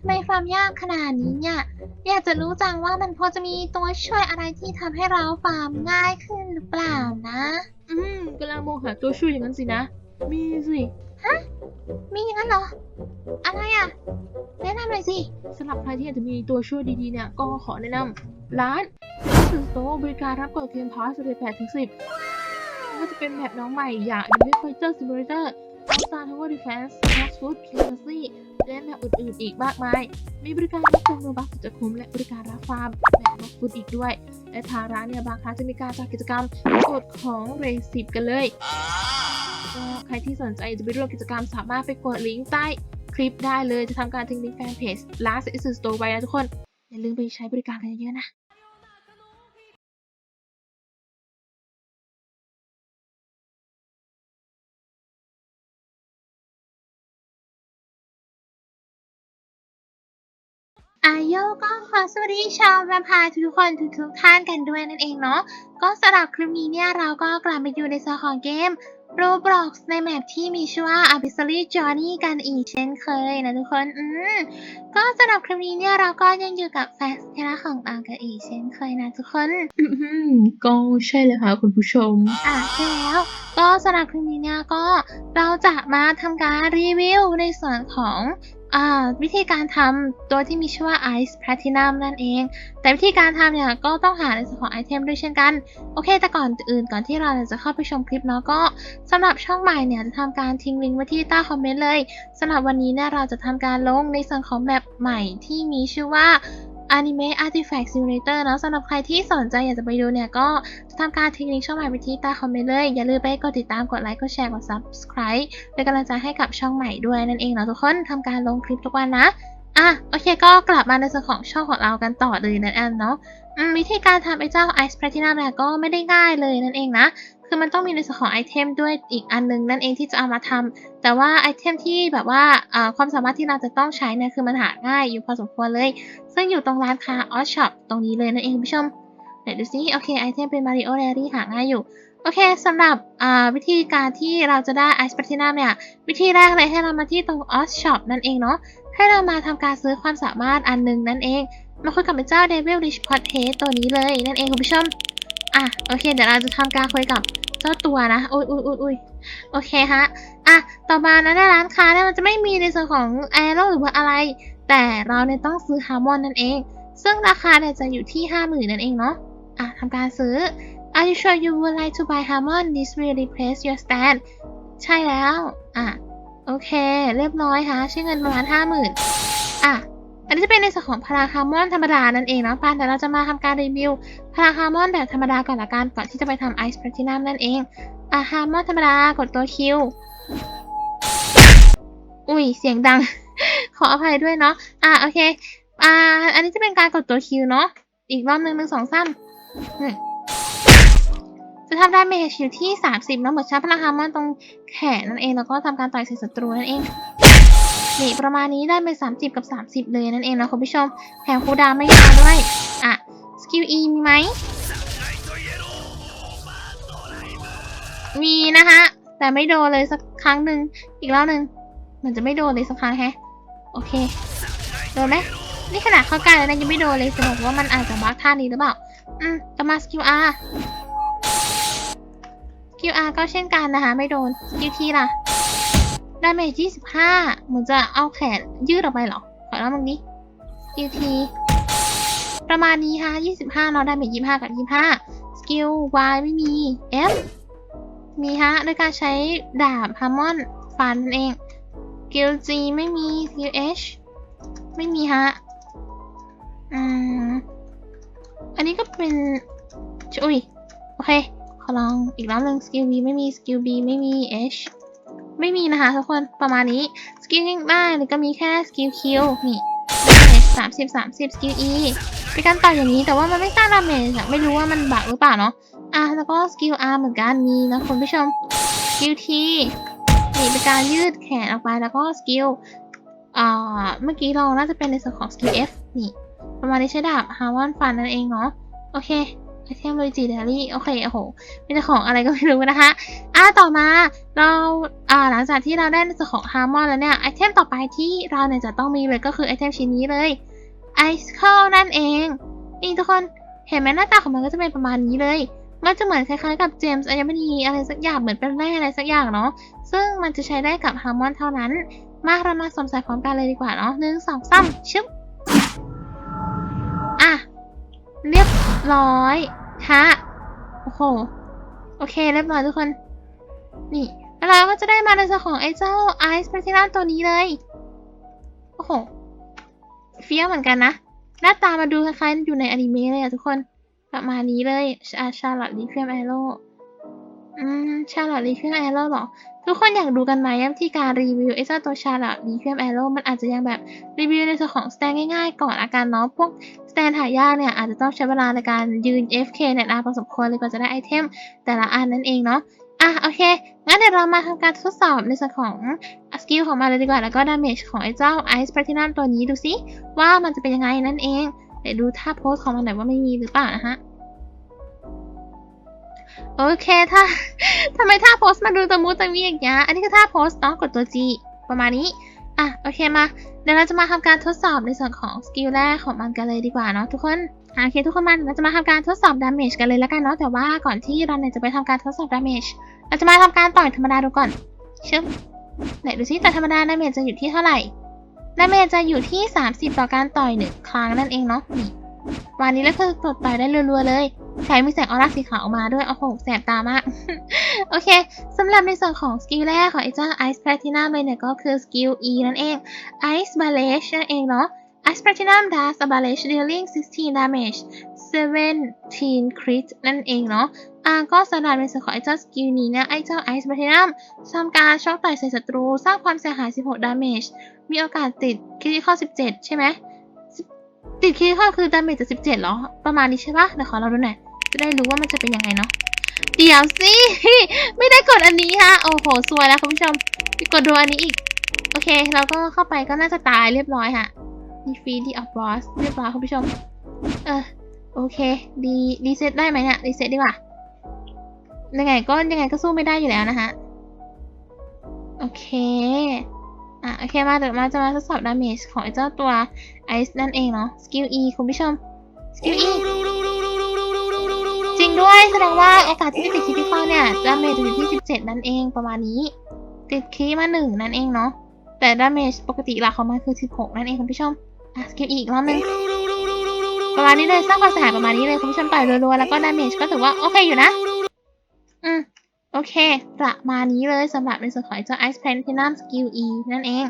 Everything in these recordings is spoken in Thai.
ทำไมฟาร์มยากขนาดนี้เนี่ย อยากจะรู้จังว่ามันพอจะมีตัวช่วยอะไรที่ทำให้เราฟาร์มง่ายขึ้นหรือเปล่านะ อืมกำลังมองหาตัวช่วยอย่างนั้นสินะ มีสิมีอย่างนั้นเหรอ อะไรอะ แนะนำหน่อยสิสำหรับใครที่อยากจะมีตัวช่วยดีๆเนี่ย ก็ขอแนะนำร้านสื่อโตบริการรับกดเกมพาสเลย8ถึง10ก็จะเป็นแบบน้องใหม่อย่าง Adventure Fighter Simulator All Star Tower Defense Max Food Fantasy และแบบอื่นๆอีกมากมาย มีบริการรับเติมโลบัคสุดจะคุ้มและบริการรับฟาร์มแบบลดฟุตอีกด้วย และทางร้านเนี่ยบางครั้งจะมีการจัดกิจกรรมกดของเรสิบกันเลยก็ใครที่สนใจจะไปร่วมกิจกรรมสามารถไปกดลิงก์ใต้คลิปได้เลยจะทำการทิ้งลิงก์แฟนเพจ Last is Store ไว้นะทุกคน อย่าลืมไปใช้บริการกันเยอะๆนะ อาโยก็ขอสวัสดีชาวแวมไพร์ทุกๆคนทุกๆท่านกันด้วยนั่นเองเนาะก็สำหรับคลิปนี้เนี่ยเราก็กลับมาอยู่ในส่วนของเกม Roblox ในแมปที่มีชื่อว่า Abyssally Journey กันอีกเช่นเคยนะทุกคน อืมก็สำหรับคลิปนี้เนี่ยเราก็ยังอยู่กับแฟสเทล่าของเรากันอีกเช่นเคยนะทุกคนอืมก็ใช่เลยค่ะคุณผู้ชม อะใช่แล้ว ก็สำหรับคลิปนี้เนี่ยก็เราจะมาทำการรีวิวในส่วนของอ่า วิธีการทำตัวที่มีชื่อว่า Ice Platinum นั่นเอง แต่วิธีการทำเนี่ยก็ต้องหาในส่วนของไอเทมด้วยเช่นกัน โอเค แต่ก่อนอื่นก่อนที่เราจะเข้าไปชมคลิปเนาะก็สำหรับช่องใหม่เนี่ยจะทำการทิ้งลิงก์ไว้ที่ใต้คอมเมนต์เลยสำหรับวันนี้เนี่ยเราจะทำการลงในส่วนของแมปใหม่ที่มีชื่อว่า Anime Artifact Simulator เนอะสำหรับใครที่สนใจอยากจะไปดูเนี่ยก็ทำการทิ้งลิงก์ช่องใหม่ไว้ที่ใต้คอมเมนต์เลย อย่าลืมไปกดติดตามกดไลค์กดแชร์กด subscribe เป็นกำลังใจให้กับช่องใหม่ด้วยนั่นเองเนาะทุกคนทำการลงคลิปทุกวันนะอะโอเคก็กลับมาในส่วนของช่องของเรากันต่อเลยนั่นเองเนาะวิธีการทำไอ้เจ้า Ice Platinum เนี่ยก็ไม่ได้ง่ายเลยนั่นเองนะ คือมันต้องมีในส่วนของไอเทมด้วยอีกอันนึงนั่นเองที่จะเอามาทำแต่ว่าไอเทมที่แบบว่าความสามารถที่เราจะต้องใช้เนี่ยคือมันหาง่ายอยู่พอสมควรเลย ซึ่งอยู่ตรงร้านค้าออช o อปตรงนี้เลยนั่นเองคุณผู้ชมเดี๋ยวดูซิโอเคไอเทมเป็น Mario r a r y หาง่ายอยู่โอเคสำหรับวิธีการที่เราจะได้ Ice Platinum เนี่ยวิธีแรกเลยให้เรามาที่ตรง o s Shop นั่นเองเนาะให้เรามาทำการซื้อความสามารถอันหนึงนั่นเองมาคุยกับเจ้า Devil Rich Pot Taste ตัวนี้เลยนั่นเองคุณผู้ชม อะโอเค เดี๋ยวเราจะทำการคุยกับเจ้าตัวนะอุ้ยอุ้ยอุ้ยอุ้ยโอเคฮะอะต่อมานะในร้านค้าเนี่ยมันจะไม่มีในส่วนของแอโร่หรือว่าอะไร แต่เราเนี่ยต้องซื้อฮาร์มอนนั่นเอง ซึ่งราคาเนี่ยจะอยู่ที่50,000นั่นเองเนาะอะทำการซื้อ Are you sure you would like to buy Harmon? This will replace your stand ใช่แล้ว อะ โอเค เรียบร้อยค่ะใช้เงินประมาณ50,000อะ อันนี้จะเป็นในส่วนของพลังฮาร์มอนธรรมดานั่นเองเนาะปานเดี๋ยวเราจะมาทำการรีวิวพลังฮาร์มอนแบบธรรมดาก่อนละกันก่อนที่จะไปทำไอซ์แพลตินัมนั่นเองอะฮาร์มอนธรรมดากดตัวคิวอุ้ยเสียงดัง ขออภัยด้วยเนาะอะโอเคอ่าอันนี้จะเป็นการกดตัวคิวเนาะอีกรอบหนึ่งหนึ่งสองสามจะทำได้เมจอยู่ที่ 30เนาะเหมือนใช้พลังฮาร์มอนตรงแขนนั่นเอง แล้วก็ทำการต่อยใส่ศัตรูนั่นเอง นี่ประมาณนี้ได้ไป 30 กับ 30 เลยนั่นเองนะคุณผู้ชมแถมคูดาไม่ยาวด้วย อะ สกิล E มีไหม มีนะคะ แต่ไม่โดนเลยสักครั้งหนึ่งอีกรอบหนึ่งมันจะไม่โดนเลยสักครั้งแฮะ โอเค โดนไหมนี่ขนาดเข้าใกล้แล้วนะยังไม่โดนเลยแสดงว่ามันอาจจะบั๊กท่านี้หรือเปล่า อืมต่อมาสกิล R สกิล R ก็เช่นกันนะคะ ไม่โดนสกิล T ล่ะ ดาเมจ25เหมือนจะเอาแขนยืดออกไปเหรอ ขอเล่ามึงนี้สกิล T ประมาณนี้ค่ะ25เนาะดาเมจ25กับ25สกิล Y ไม่มี F มีฮะด้วยการใช้ดาบฮาร์มอนฟันนั่นเองสกิล G ไม่มีสกิล H ไม่มีฮะ อืม อันนี้ก็เป็นอุ้ย โอเค ขอลองอีกรอบหนึ่งสกิล B ไม่มี สกิล B ไม่มี H ไม่มีนะคะทุกคนประมาณนี้สกิลได้หรือก็มีแค่สกิล Q นี่ดาเมจสามสิบสามสิบสกิล E เป็นการต่อยอย่างนี้แต่ว่ามันไม่สร้างดาเมจอะไม่รู้ว่ามันบักหรือเปล่าเนาะอะแล้วก็สกิล R เหมือนกันมีนะคุณผู้ชมสกิล T นี่เป็นการยืดแขนออกไปแล้วก็สกิลอ่าเมื่อกี้เราน่าจะเป็นในส่วนของสกิล F นี่ประมาณนี้ใช้ดาบฮาวอนฟันนั่นเองเนาะโอเค ไอเทมโลจิเดลี่โอเคโอ้โหมีแต่ของอะไรก็ไม่รู้นะคะอะต่อมาเราอ่าหลังจากที่เราได้ส่วนของฮาร์มอนแล้วเนี่ยไอเทมต่อไปที่เราเนี่ยจะต้องมีเลยก็คือไอเทมชิ้นนี้เลยไอซ์เคิลนั่นเอง นี่ทุกคนเห็นไหมหน้าตาของมันก็จะเป็นประมาณนี้เลย มันจะเหมือนคล้ายๆกับเจมส์อัญมณีอะไรสักอย่างเหมือนเป็นแร่อะไรสักอย่างเนาะซึ่งมันจะใช้ได้กับฮาร์มอนเท่านั้น มาเรามาสวมใส่พร้อมกันเลยดีกว่าเนาะหนึ่งสองสามชึบ เรียบร้อยฮะโอ้โห โอเค เรียบร้อยทุกคน นี่แล้วเราก็จะได้มาในส่วนของไอ้เจ้าไอซ์แพลตินัมตัวนี้เลย โอ้โห เฟี้ยวเหมือนกันนะ หน้าตามาดูคล้ายๆอยู่ในอนิเมะเลยอะทุกคน ประมาณนี้เลยอาชาลับดีเฟียมไอโร่ อืมชาลอตลีเฟียมแอโร่หรอ ทุกคนอยากดูกันไหมที่การรีวิวไอ้เจ้าตัวชาลอตลีเฟียมแอโร่มันอาจจะยังแบบรีวิวในส่วนของสแตนง่ายๆ ก่อนอาการเนาะพวกสแตนหายากเนี่ยอาจจะต้องใช้เวลาในการยืน FK เนี่ยนานพอสมควรเลยกว่าจะได้ไอเทมแต่ละอันนั่นเองเนาะอะโอเค งั้นเดี๋ยวเรามาทำการทดสอบในส่วนของสกิลของมันเลยดีกว่า แล้วก็ดาเมจของไอ้เจ้าไอซ์แพลตินัมตัวนี้ดูซิว่ามันจะเป็นยังไงนั่นเอง เดี๋ยวดูท่าโพสของมันหน่อยว่าไม่มีหรือเปล่านะฮะ โอเคถ้าทำไมท่าโพสมาดูตะมูตะมีอย่างเงี้ยอันนี้คือท่าโพสเนาะกดตัว G ประมาณนี้ อะ โอเคมา เดี๋ยวเราจะมาทำการทดสอบในส่วนของสกิลแรกของมันกันเลยดีกว่าเนาะทุกคนโอเคทุกคนมาเราจะมาทำการทดสอบดาเมจกันเลยแล้วกันเนาะแต่ว่าก่อนที่เราเนี่ยจะไปทำการทดสอบดาเมจเราจะมาทำการต่อยธรรมดาดูก่อนชึบไหนดูซิแต่ธรรมดาดาเมจจะอยู่ที่เท่าไหร่ดาเมจจะอยู่ที่ 30 ต่อการต่อยหนึ่งครั้งนั่นเองเนาะนี่วันนี้แล้วคือกดต่อยได้รัวๆเลย แถมมีแสงออร่าสีขาวออกมาด้วย โอ้โห แสบตามาก โอเค สำหรับในส่วนของสกิลแรกของไอ้เจ้า Ice Platinum เลยเนี่ยก็คือสกิล E นั่นเอง Ice Barrage นั่นเองเนาะ Ice Platinum does a barrage dealing 16 damage 17 crit นั่นเองเนาะอ่าก็สำหรับในส่วนของไอ้เจ้าสกิลนี้เนี่ย ไอ้เจ้า Ice Platinum ทำการช็อตต่อยใส่ศัตรู สร้างความเสียหาย 16 damage มีโอกาสติดคริติคอล17 ใช่ไหมติดคริติคอลคือ damage จะ17เหรอ ประมาณนี้ใช่ปะเดี๋ยวขอเราดูหน่อย จะได้รู้ว่ามันจะเป็นยังไงเนาะเดี๋ยวสิไม่ได้กดอันนี้ฮะโอ้โหสวยแล้วคุณผู้ชมไปกดดูอันนี้อีก โอเค เราก็เข้าไปก็น่าจะตายเรียบร้อยฮะดีฟรีดีออฟบอสเรียบร้อยคุณผู้ชม เออโอเค ดีรีเซ็ตได้ไหมเนี่ยรีเซ็ตดีกว่ายังไงก็ยังไงก็สู้ไม่ได้อยู่แล้วนะฮะโอเคอะโอเคมาเดี๋ยวมาจะมาทดสอบดาเมจของไอ้เจ้าตัวไอซ์นั่นเองเนาะสกิล E คุณผู้ชมสกิล E จริงด้วยแสดงว่าโอกาสที่จะติดคีย์พิคอลเนี่ยดาเมจจะอยู่ที่ 17 นั่นเองประมาณนี้ติดคีย์มา1นั่นเองเนาะแต่ดาเมจปกติหลักของมันคือ 16 นั่นเองคุณผู้ชมอะสกิลอีกรอบนึงประมาณนี้เลยสร้างความเสียหายประมาณนี้เลยคุณผู้ชมต่อยรัวๆแล้วก็ดาเมจก็ถือว่าโอเคอยู่นะอืมโอเค ประมาณนี้เลยสำหรับในส่วนของเจ้า Ice Platinum Skill E นั่นเอง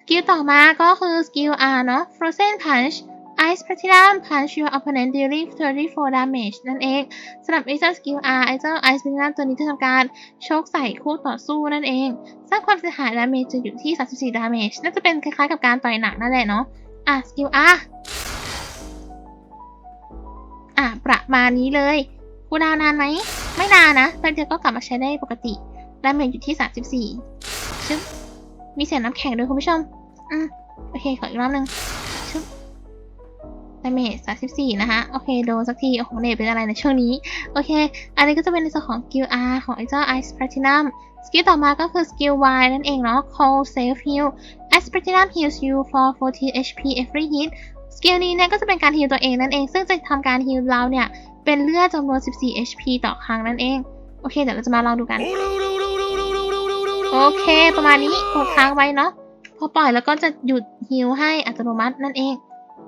สกิลต่อมาก็คือสกิล R เนาะ Frozen Punch Ice Platinum Punch your opponent dealing 34 damage นั่นเองสำหรับไอ้เจ้าสกิล R ไอเจ้า Ice Platinum ตัวนี้จะทำการโชกใส่คู่ต่อสู้นั่นเอง สร้างความเสียหาย damage จะอยู่ที่ 34 damage น่าจะเป็นคล้ายๆกับการต่อยหนักนั่นแหละเนาะ อะสกิล R อะ ประมาณนี้เลยคูลดาวนานไหม ไม่นานนะแป๊บเดียวก็กลับมาใช้ได้ปกติ damage อยู่ที่ 34ชึบมีเสียงน้ำแข็งด้วยคุณผู้ชม อืมโอเค ขออีกรอบหนึง ดาเมจ34 นะคะ โอเค โดนสักที โอ้โหเนตเป็นอะไรในช่วงนี้ โอเค อันนี้ก็จะเป็นในส่วนของสกิล R ของไอ้เจ้า Ice Platinum สกิลต่อมาก็คือสกิล Y นั่นเองเนาะ Cold Self Heal Ice Platinum heals you for 40 HP every hit สกิลนี้เนี่ยก็จะเป็นการ heal ตัวเองนั่นเอง ซึ่งจะทำการ heal เราเนี่ย เป็นเลือดจำนวน 14 HP ต่อครั้งนั่นเอง โอเค เดี๋ยวเราจะมาลองดูกัน โอเค ประมาณนี้กดค้างไว้เนาะ พอปล่อยแล้วก็จะหยุด heal ให้อัตโนมัตินั่นเอง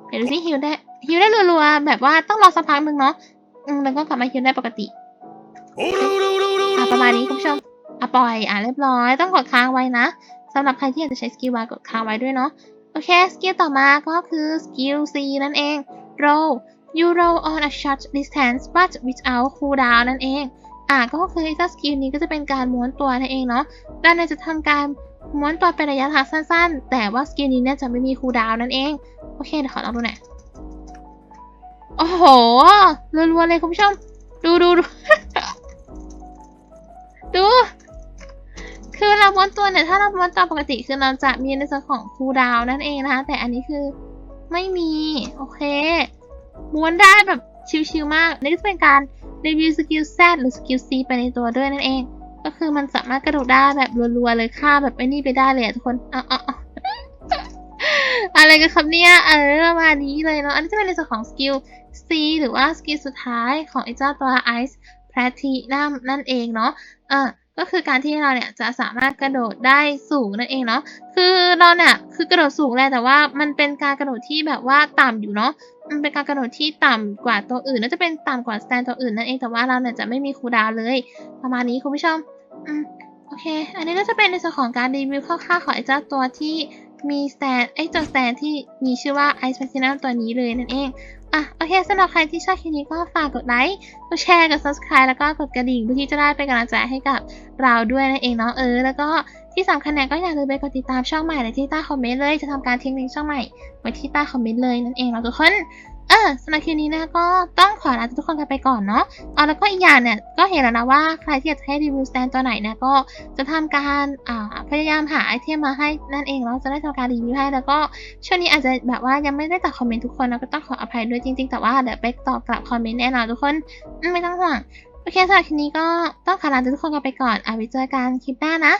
เดี๋ยวดูสิฮิวได้ฮิวได้รัวๆแบบว่าต้องรอสักพักหนึ่งเนาะอืมแล้วก็กลับมาฮิวได้ปกติอะประมาณนี้คุณผู้ชมอะปล่อยอะเรียบร้อย ต้องกดค้างไว้นะสำหรับใครที่อยากจะใช้สกิลวากดค้างไว้ด้วยเนาะโอเคสกิลต่อมาก็คือสกิล C นั่นเอง roll you roll on a short distance but without cooldown นั่นเองอะก็คือไอ้เจ้าสกิลนี้ก็จะเป็นการม้วนตัวนั่นเองเนาะด้านในจะทำการ ม้วนตัวเป็นระยะทางสั้นๆ แต่ว่าสกิลนี้เนี่ยจะไม่มีคูดาวนั่นเอง โอเคเดี๋ยวขอลองดูหน่อยโอ้โหรัวๆเลยคุณผู้ชม ดูดูดูดู คือเราม้วนตัวเนี่ย ถ้าเราม้วนตัวปกติคือเราจะมีในส่วนของคูดาวนั่นเองนะคะ แต่อันนี้คือไม่มี โอเค ม้วนได้แบบชิวๆมาก นี่ก็จะเป็นการรีวิวสกิล Z หรือสกิล C ไปในตัวด้วยนั่นเอง ก็คือมันสามารถกระโดดได้แบบรัวๆเลยฆ่าแบบไอ้นี่ไปได้เลยทุกคนอ๋อออะไรกันครับเนี่ยเออประมาณนี้เลยเนาะอันนี้จะเป็นในส่วนของสกิล C หรือว่าสกิลสุดท้ายของไอ้เจ้าตัว Ice Platinum นั่นเองเนาะเออก็คือการที่เราเนี่ยจะสามารถกระโดดได้สูงนั่นเองเนาะ คือเราเนี่ยคือกระโดดสูงแหละแต่ว่ามันเป็นการกระโดดที่แบบว่าต่ำอยู่เนาะ มันเป็นการกระโดดที่ต่ำกว่าตัวอื่นน่าจะเป็นต่ำกว่าสแตนตัวอื่นนั่นเอง แต่ว่าเราเนี่ยจะไม่มีคูดาวเลย ประมาณนี้คุณผู้ชม อืมโอเค อันนี้ก็จะเป็นในส่วนของการรีวิวคร่าวๆของไอ้เจ้าตัวที่มีสแตนไอ้จ้าสแตนที่มีชื่อว่า Ice Platinum ตัวนี้เลยนั่นเอง อะ โอเคสำหรับใครที่ชอบคลิปนี้ก็ฝากกดไลค์ กดแชร์ กด subscribe แล้วก็กดกระดิ่งเพื่อที่จะได้เป็นกำลังใจให้กับเราด้วยนั่นเองเนาะเออ แล้วก็ที่สำคัญเนี่ยก็อย่าลืมไปกดติดตามช่องใหม่ในที่ใต้คอมเมนต์เลย จะทำการทิ้งลิงก์ช่องใหม่ไว้ที่ใต้คอมเมนต์เลยนั่นเองเนาทุกคน เออสำหรับคลิปนี้นะก็ต้องขอลาทุกคนกันไปก่อนเนาะเอาแล้วก็อีกอย่างเนี่ยก็เห็นแล้วนะว่าใครที่อยากจะให้รีวิวสแตนตัวไหนนี่ยก็จะทำการอ่าพยายามหาไอเทมมาให้นั่นเองแล้วจะได้ทำการรีวิวให้แล้วก็ช่วงนี้อาจจะแบบว่ายังไม่ได้ตอบคอมเมนต์ทุกคนนะก็ต้องขออภัยด้วยจริง ๆ แต่ว่าเดี๋ยวไปตอบกลับคอมเมนต์แน่นอนทุกคนไม่ต้องห่วงโอเคสำหรับคลิปนี้ก็ต้องขอลาทุกคนกันไปก่อนเอาไว้เจอกันคลิปหน้านะ